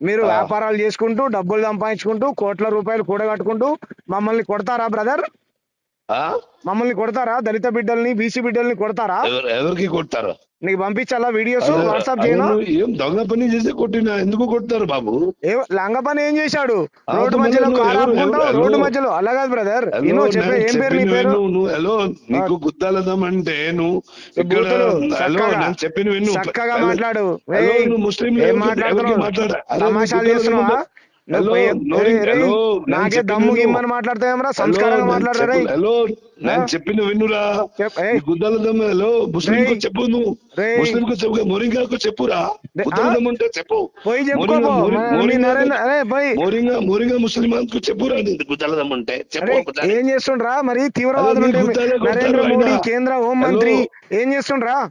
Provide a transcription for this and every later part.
మీరు. వ్యాపారాలు చేసుకుంటూ డబ్బులు సంపాదించుకుంటూ కోట్ల రూపాయలు కూడగట్టుకుంటూ మమ్మల్ని కొడతారా బ్రదర్? మమ్మల్ని కొడతారా దళిత బిడ్డల్ని బీసీ బిడ్డల్ని కొడతారా ఎవరు- ఎవరికి కొడతారు నీకు పంపించాలా వీడియోస్? వాట్సాప్ చేయనా? నువ్వు ఏం దొంగ పని చేసి కొట్టినా? ఎందుకు కొడతారు బాబు? లంగ పని ఏం చేశాడు? రోడ్డు మధ్యలో నువ్వు రోడ్డు? మధ్యలో? అలా కాదు బ్రదర్ చెప్పే నేను ఏం పేరు నీ పేరు? నువ్వు హలో నీకు గుద్దాలదం అంటే నువ్వు ఇక్కడ హలో నేను చెప్పిన విను. చక్కగా మాట్లాడు. నువ్వు ముస్లిం మాట్లాడుతున్నావు? నాకే దమ్ము మాట్లాడతావేమరా హలో, సంస్కారంగా మాట్లాడరా హలో నేను చెప్పిన విన్నురా చెప్- ఏయ్. నీ గుద్దాలదం హలో ముస్లిం కు. చెప్పు నువ్వు. ముస్లిం కు చెప్పు మొరింగాకు చెప్పురా. రే- గుద్దాలదం అంటే చెప్పు. పోయి మోరింగా- మోరింగా- ముస్లిమాన్కు చెప్పురా నీ గుద్దాలదం అంటే. చెప్పు. ఏం చేస్తుండ్రా మరి? తీవ్రవాదులు గుద్దాలే నరేంద్ర మోడీ. కేంద్ర హోం. మంత్రి ఏం చేస్తుండ్రా?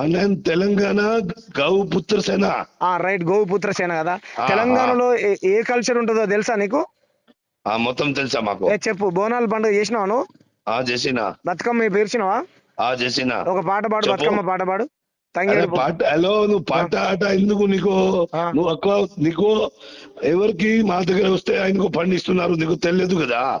నేను తెలంగాణ గౌ పుత్ర సేన. ఆ రైట్ గోపుత్ర సేన కదా. తెలంగాణలో ఏ- ఏ కల్చర్ ఉంటుందో తెలుసా నీకు? ఆ మొత్తం తెలుసా మాకు? ఏ చెప్పు బోనాల పండుగ చేసినావా నువ్వు? ఆ చేసిన. బతుకమ్మ పేర్చినావా? ఆ చేసిన. ఒక పాట పాడు చెప్పు. బతుకమ్మ పాట పాడు. అరే తంగేడు పాట హలో నువ్వు పాట ఆట ఎందుకు నీకు? ఆ. నువ్వు ఎక్కువ నీకు ఎవరికి మా దగ్గర వస్తే ఆయనకు పండిస్తున్నారు నీకు తెలియదు కదా?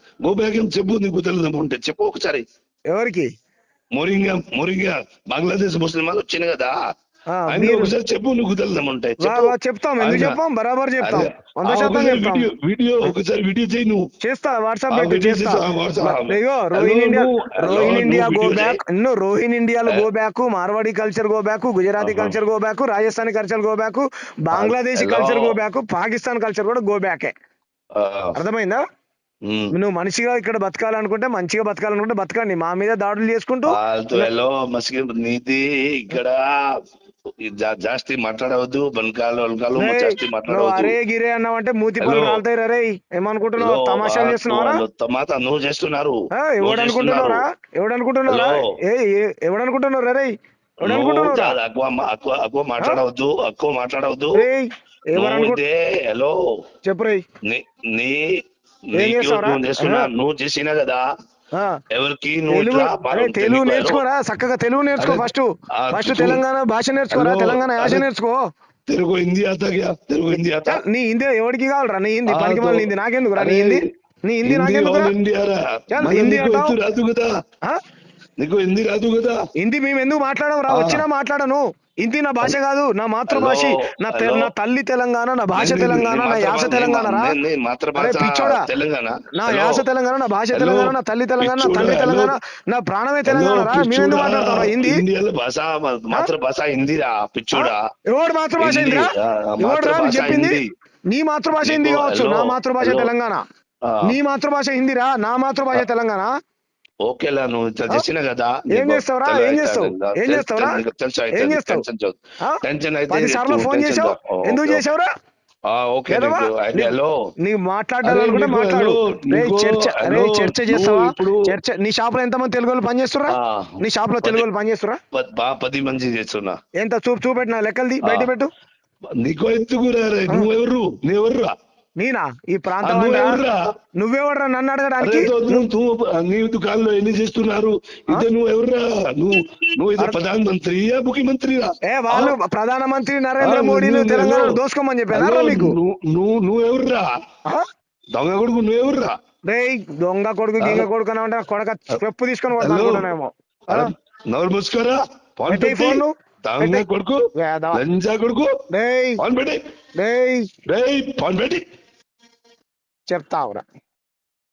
గో బ్యాక్ అని చెప్పు నీకు తెలియదు ఉంటే చెప్పు ఒకసారి. ఎవరికి? మోరింగా మోరింగా బంగ్లాదేశ్ ముస్లిం వాళ్ళు వచ్చిన కదా. ఒకసారి చెప్పు నువ్వు చెప్పు. వా, చెప్తాం. ఎందుకు చెప్తాం? బరాబర్ చెప్తాం. వంద శాతం చెప్తాం. వీడియో ఒకసారి వీడియో చేయి నువ్వు. చేస్తా WhatsApp Rohin India Rohin India go back ఇన్నో Rohin ఇండియాలో go back Marwadi culture go back Gujarati. Culture go back Rajasthani culture go back Bangladeshi. Culture go back Pakistan culture కూడా గో బ్యాకే అర్థమైందా. నువ్వు మనిషిగా ఇక్కడ బతకాలనుకుంటే మంచిగా బతకాలనుకుంటే బతకండి. మా మీద దాడులు చేసుకుంటూ నీది ఇక్కడ. జాస్తి మాట్లాడవద్దు బనకాలు వనకాలు జాస్తి మాట్లాడవద్దు. అరే గిరే అన్నావంటే మూతి హలో. రాలుతాయి రే ఏమనుకుంటున్నావు? తమాషాలు నువ్వు తమాత నువ్వు చేస్తున్నారు. ఆ, నువ్వు ఎవడు అనుకుంటున్నావురా ఎవడు అనుకుంటున్నావురా హలో. ఏ ఏ- ఎవడు అనుకుంటున్నావు రే? ఎక్కువ మాట్లాడవద్దు ఎక్కువ మాట్లాడవద్దు. హలో. చెప్పు నీ నీ? నువ్వు చేసినా కదా. ఎవరికి తెలుగు. నేర్చుకోరా? చక్కగా తెలుగు నేర్చుకో ఫస్ట్. ఫస్ట్ తెలంగాణ భాష నేర్చుకోరా? తెలంగాణ యాస నేర్చుకో. తెలుగు హిందీ తెలుగు హిందీ నీ హిందీ ఎవరికి కావాలరా? నీ హిందీ పనికి మళ్ళీ హిందీ నాకెందుకురా? నీ అరే, హిందీ? నీ హిందీ రా. మళ్ళీ హిందీ రాదు కదా? నీకు హిందీ రాదు కదా? హిందీ మేము ఎందుకు మాట్లాడడం రా. వచ్చినా మాట్లాడను. హిందీ నా భాష కాదు నా మాతృభాష నా. నా తల్లి తెలంగాణ నా భాష తెలంగాణ నా యాస తెలంగాణ పిచ్చోడా. నా. యాస తెలంగాణ నా భాష. తెలంగాణ నా తల్లి తెలంగాణ నా పిచ్చోడా, తెలంగాణ. నా ప్రాణమే తెలంగాణ రా. మేము ఎందుకు మాట్లాడతాం హిందీ? భాష మాతృభాష హిందీరా పిచ్చోడా. ఎవడు మాతృభాష హిందీరా? ఎవడు రా చెప్పింది. నీ మాతృభాష హిందీ కావచ్చు నా మాతృభాష. తెలంగాణ. నీ మాతృభాష హిందీరా? నా మాతృభాష తెలంగాణ. ఓకేలా నువ్వు ఇట్లా? చేసిన కదా ఏం చేస్తావురా? ఏం చేస్తావు? ఏం చేస్తావురా? ఏం చేస్తావు? టెన్షన్ అయితే సార్లు ఫోన్ చేసావు? ఎందుకు. చేసావురా? Okay hello. నీకు మాట్లాడాలనుకుంటే మాట్లాడు చర్చ చర్చ చేస్తావా? చర్చ నీ షాప్లో ఎంతమంది తెలుగు వాళ్ళు పనిచేస్తురా. నీ షాప్లో తెలుగు వాళ్ళు పనిచేస్తురా పది మంది చేస్తున్నా. ఎంత? చూపు చూపెట్టిన? లెక్కలది బయట పెట్టు నీకు ఎందుకు నువ్వెవరు నువ్వెవర్రా? నేనా? ఈ ప్రాంతం నువ్వెవర్రా నన్ను అడగడానికి? తో నువ్వు నువ్వు నీ దుకాణంలో ఎన్ని చేస్తున్నారు? ఇదే నువ్వు ఎవర్రా నువ్వు నువ్వు ఇది ప్రధాన మంత్రియా ముఖ్యమంత్రిరా? ఏ వాళ్ళు ప్రధానమంత్రి నరేంద్ర మోడీని తెలంగాణ దోసుకోమని చెప్పారా మీకు? నువ్వు నువ్వు నువ్వెవర్రా? దొంగ కొడుకు నువ్వెవర్రా రేయ్ దొంగ కొడుకు గింగ కొడుకు అని అంటే కొడక చెప్పు తీసుకొని? అరే, నోరు మూసుకోరా ఫోన్. దొంగ. కొడుకు. లంజా కొడుకు? ఫోన్ పెట్టి. రేయ్ ఫోన్ పెట్టి. certa hora.